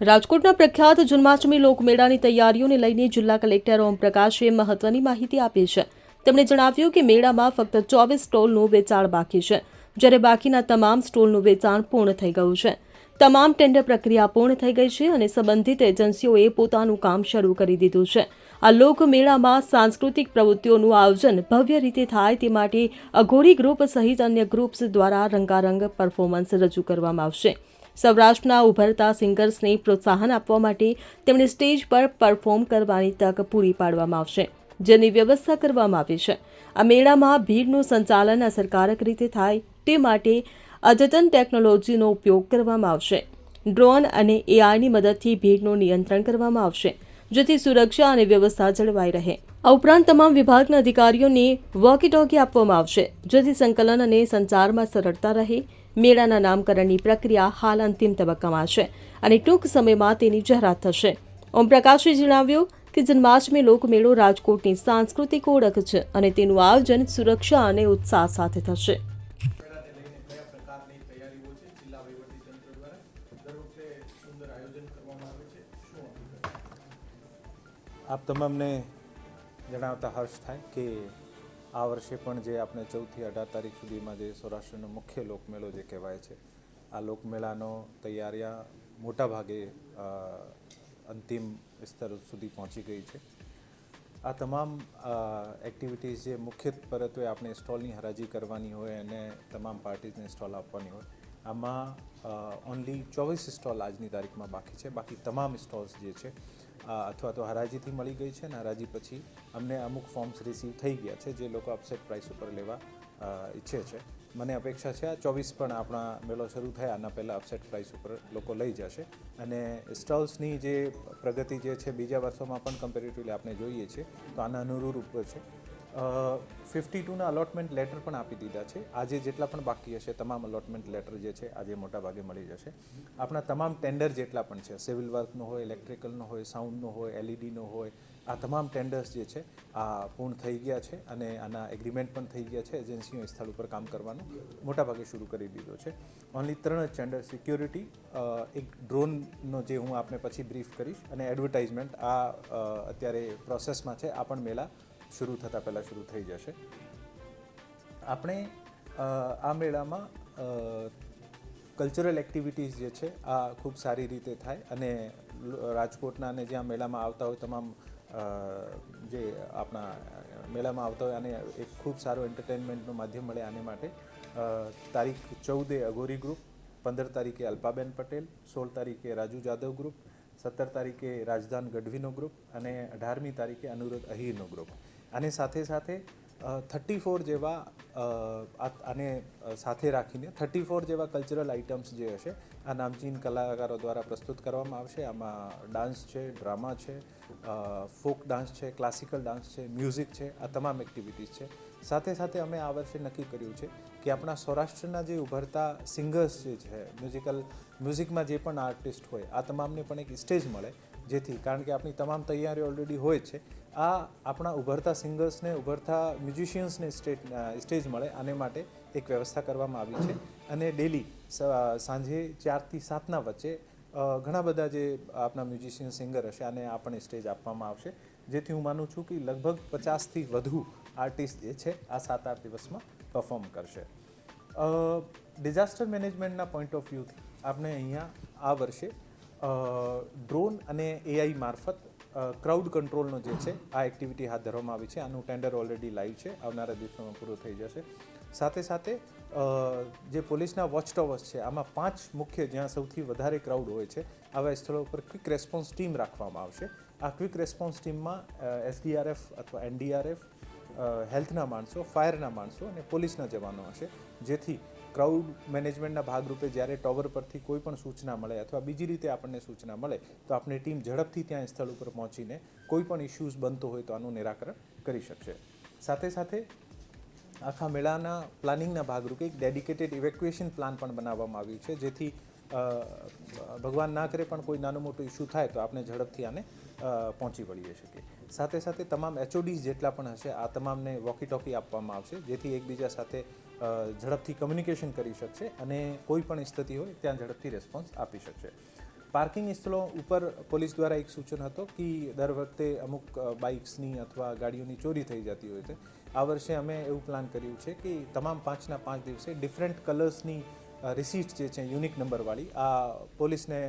રાજકોટના પ્રખ્યાત જન્માષ્ટમી લોકમેળાની તૈયારીઓને લઈને જિલ્લા કલેક્ટર ઓમપ્રકાશે મહત્વની માહિતી આપી છે. તેમણે જણાવ્યું કે મેળામાં ફક્ત ચોવીસ સ્ટોલનું વેચાણ બાકી છે, જ્યારે બાકીના તમામ સ્ટોલનું વેચાણ પૂર્ણ થઈ ગયું છે. તમામ ટેન્ડર પ્રક્રિયા પૂર્ણ થઈ ગઈ છે અને સંબંધિત એજન્સીઓએ પોતાનું કામ શરૂ કરી દીધું છે. આ લોકમેળામાં સાંસ્કૃતિક પ્રવૃત્તિઓનું આયોજન ભવ્ય રીતે થાય તે માટે અઘોરી ગ્રુપ સહિત અન્ય ગ્રુપ્સ દ્વારા રંગારંગ પરફોર્મન્સ રજૂ કરવામાં આવશે. સૌરાષ્ટ્રના ઉભરતા સિંગર્સને પ્રોત્સાહન આપવા માટે તેમણે સ્ટેજ પર પરફોર્મ કરવાની તક પૂરી પાડવામાં આવશે, જેની વ્યવસ્થા કરવામાં આવી છે. આ મેળામાં ભીડનું સંચાલન અસરકારક રીતે થાય તે માટે અદ્યતન ટેકનોલોજીનો ઉપયોગ કરવામાં આવશે. ડ્રોન અને એઆઈની મદદથી ભીડનું નિયંત્રણ કરવામાં આવશે, જેથી સુરક્ષા અને વ્યવસ્થા જળવાઈ રહે. આ ઉપરાંત તમામ વિભાગના અધિકારીઓને વોકી ટોકી આપવામાં આવશે, જેથી સંકલન અને સંચારમાં સરળતા રહે મેળાના નામકરણની પ્રક્રિયા હાલ અંતિમ તબક્કામાં છે અને ટૂંક સમયમાં તેની જાહેરાત થશે. ઓમપ્રકાશે જણાવ્યું કે જન્માષ્ટમી લોકમેળો રાજકોટની સાંસ્કૃતિક ઓળખ છે અને તેનું આયોજન સુરક્ષા અને ઉત્સાહ સાથે થશે. આપ તમામને જણાવતા હર્ષ થાય કે આ વર્ષે પણ જે આપણે ચૌદથી અઢાર તારીખ સુધીમાં જે સૌરાષ્ટ્રનો મુખ્ય લોકમેળો જે કહેવાય છે, આ લોકમેળાનો તૈયારીયા મોટાભાગે અંતિમ સ્તર સુધી પહોંચી ગઈ છે. આ તમામ એક્ટિવિટીઝ જે મુખ્ય પરત્વે આપણે સ્ટોલની હરાજી કરવાની હોય અને તમામ પાર્ટીઝને સ્ટોલ આપવાની હોય, આમાં ઓનલી ચોવીસ સ્ટોલ આજની તારીખમાં બાકી છે. બાકી તમામ સ્ટોલ્સ જે છે અથવા તો હરાજીથી મળી ગઈ છે અને હરાજી પછી અમને અમુક ફોર્મ્સ રિસીવ થઈ ગયા છે જે લોકો અપસેટ પ્રાઇસ ઉપર લેવા ઈચ્છે છે. મને અપેક્ષા છે આ ચોવીસ પણ આપણા મેળો શરૂ થયા, આના પહેલાં અપસેટ પ્રાઇસ ઉપર લોકો લઈ જશે. અને સ્ટોલ્સની જે પ્રગતિ જે છે બીજા વર્ષોમાં પણ કમ્પેરેટિવલી આપણે જોઈએ છીએ, તો આના અનુરૂપ છે. ફિફ્ટી ટુના અલોટમેન્ટ લેટર પણ આપી દીધા છે. આજે જેટલા પણ બાકી હશે, તમામ અલોટમેન્ટ લેટર જે છે, આજે મોટા ભાગે મળી જશે. આપણા તમામ ટેન્ડર જેટલા પણ છે સિવિલ વર્કનો હોય ઇલેક્ટ્રિકલનો હોય સાઉન્ડનો હોય એલઈડીનો હોય, આ તમામ ટેન્ડર્સ જે છે, આ પૂર્ણ થઈ ગયા છે અને આના એગ્રીમેન્ટ પણ થઈ ગયા છે. એજન્સીઓ સ્થળ ઉપર કામ કરવાનું મોટાભાગે શરૂ કરી દીધો છે. ઓનલી ત્રણ જ ટેન્ડર સિક્યોરિટી એક ડ્રોનનો જે હું આપને પછી બ્રીફ કરીશ અને એડવર્ટાઇઝમેન્ટ આ અત્યારે પ્રોસેસમાં છે. આ પણ મેળા શરૂ થતાં પહેલાં શરૂ થઈ જશે. આપણે આ મેળામાં કલ્ચરલ એક્ટિવિટીઝ જે છે, આ ખૂબ સારી રીતે થાય અને રાજકોટના અને જ્યાં મેળામાં આવતા હોય તમામ જે આપણા મેળામાં આવતા હોય અને એક ખૂબ સારું એન્ટરટેનમેન્ટનું માધ્યમ મળે આને માટે. તારીખ ચૌદે અઘોરી ગ્રુપ પંદર તારીખે અલ્પાબેન પટેલ, સોળ તારીખે રાજુ જાદવ ગ્રુપ સત્તર તારીખે રાજધાન ગઢવીનો ગ્રુપ અને અઢારમી તારીખે અનુરોધ અહીરનો ગ્રુપ આની સાથે સાથે થર્ટી ફોર જેવા આને સાથે રાખીને થર્ટી ફોર જેવા કલ્ચરલ આઇટમ્સ જે હશે, આ નામચીન કલાકારો દ્વારા પ્રસ્તુત કરવામાં આવશે. આમાં ડાન્સ છે ડ્રામા છે ફોક ડાન્સ છે ક્લાસિકલ ડાન્સ છે મ્યુઝિક છે, આ તમામ એક્ટિવિટીઝ છે. સાથે સાથે અમે આ વર્ષે નક્કી કર્યું છે કે આપણા સૌરાષ્ટ્રના જે ઉભરતા સિંગર્સ જે છે મ્યુઝિકલ મ્યુઝિકમાં જે પણ આર્ટિસ્ટ હોય, આ તમામને પણ એક સ્ટેજ મળે, જેથી, કારણ કે આપણી તમામ તૈયારી ઓલરેડી હોય છે આ આપણા ઉભરતા સિંગર્સને, ઉભરતા મ્યુઝિશિયન્સને સ્ટેજ સ્ટેજ મળે આને માટે એક વ્યવસ્થા કરવામાં આવી છે. અને ડેલી સાંજે ચારથી સાતના વચ્ચે ઘણા બધા જે આપણા મ્યુઝિશિયન સિંગર હશે આને આપણને સ્ટેજ આપવામાં આવશે. જેથી હું માનું છું કે લગભગ પચાસથી વધુ આર્ટિસ્ટ જે છે આ સાત આઠ દિવસમાં પરફોર્મ કરશે. ડિઝાસ્ટર મેનેજમેન્ટના પોઈન્ટ ઓફ વ્યૂથી આપણે અહીંયા આ વર્ષે ડ્રોન અને એઆઈ મારફત ક્રાઉડ કંટ્રોલનો જે છે, આ એક્ટિવિટી હાથ ધરવામાં આવી છે. આનું ટેન્ડર ઓલરેડી લાઈવ છે. આવનારા દિવસોમાં પૂરું થઈ જશે. સાથે સાથે જે પોલીસના વોચ ટાવર્સ છે, આમાં પાંચ મુખ્ય જ્યાં સૌથી વધારે ક્રાઉડ હોય છે, આવા સ્થળો પર ક્વિક રેસ્પોન્સ ટીમ રાખવામાં આવશે. આ ક્વિક રેસ્પોન્સ ટીમમાં એસડીઆરએફ અથવા એનડીઆરએફ હેલ્થના માણસો, ફાયરના માણસો અને પોલીસના જવાનો હશે. જેથી ક્રાઉડ મેનેજમેન્ટના ભાગરૂપે જ્યારે ટોવર પરથી કોઈ પણ સૂચના મળે અથવા બીજી રીતે આપણને સૂચના મળે, તો આપણી ટીમ ઝડપથી ત્યાં સ્થળ ઉપર પહોંચીને કોઈ પણ ઇસ્યુઝ બનતો હોય તો આનું નિરાકરણ કરી શકશે. સાથે સાથે આખા મેળાના પ્લાનિંગના ભાગરૂપે એક ડેડિકેટેડ ઇવેક્યુએશન પ્લાન પણ બનાવવામાં આવ્યું છે. જેથી ભગવાન ના કરે પણ કોઈ નાનું મોટું ઇસ્યુ થાય તો આપણે ઝડપથી આને પહોંચી વળીએ શકીએ સાથે સાથે તમામ એચઓડીઝ જેટલા પણ હશે, આ તમામને વોકી ટોકી આપવામાં આવશે, જેથી એકબીજા સાથે ઝડપથી કમ્યુનિકેશન કરી શકશે અને કોઈ પણ સ્થિતિ હોય, ત્યાં ઝડપથી રેસ્પોન્સ આપી શકશે. પાર્કિંગ સ્થળો ઉપર પોલીસ દ્વારા એક સૂચન હતો કે દર વખતે અમુક બાઇક્સની અથવા ગાડીઓની ચોરી થઈ જતી હોય છે. આ વર્ષે અમે એવું પ્લાન કર્યું છે કે તમામ પાંચના પાંચ દિવસે ડિફરન્ટ કલર્સની રિસીટ જે છે યુનિક નંબરવાળી આ પોલીસને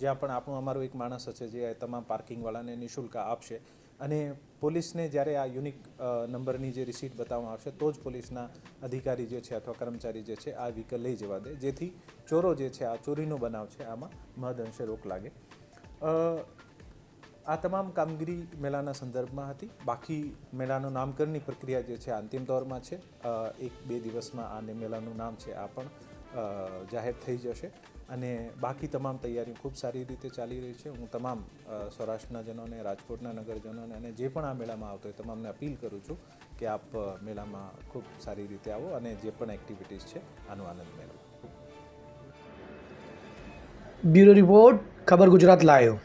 જ્યાં પણ આપણું, અમારું એક માણસ હશે જે તમામ પાર્કિંગવાળાને નિઃશુલ્ક આપશે અને પોલીસને જ્યારે આ યુનિક નંબરની જે રિસીટ બતાવવામાં આવશે, તો જ પોલીસના અધિકારી જે છે અથવા કર્મચારી જે છે આ વ્હીકલ લઈ જવા દે. જેથી ચોરો જે છે, આ ચોરીનો બનાવ છે, આમાં મહદઅંશે રોક લાગે. આ તમામ કામગીરી મેળાના સંદર્ભમાં હતી. બાકી મેળાનું નામકરણની પ્રક્રિયા જે છે અંતિમ દોરમાં છે. એક બે દિવસમાં આ મેળાનું નામ છે, આ પણ જાહેર થઈ જશે. અને બાકી તમામ તૈયારીઓ ખૂબ સારી રીતે ચાલી રહી છે. હું તમામ સૌરાષ્ટ્રના જનોને રાજકોટના નગરજનોને અને જે પણ આ મેળામાં આવતો હોય તમામને અપીલ કરું છું કે આપ મેળામાં ખૂબ સારી રીતે આવો અને જે પણ એક્ટિવિટીઝ છે આનો આનંદ મેળવો. બ્યુરો રિપોર્ટ, ખબર ગુજરાત લાયો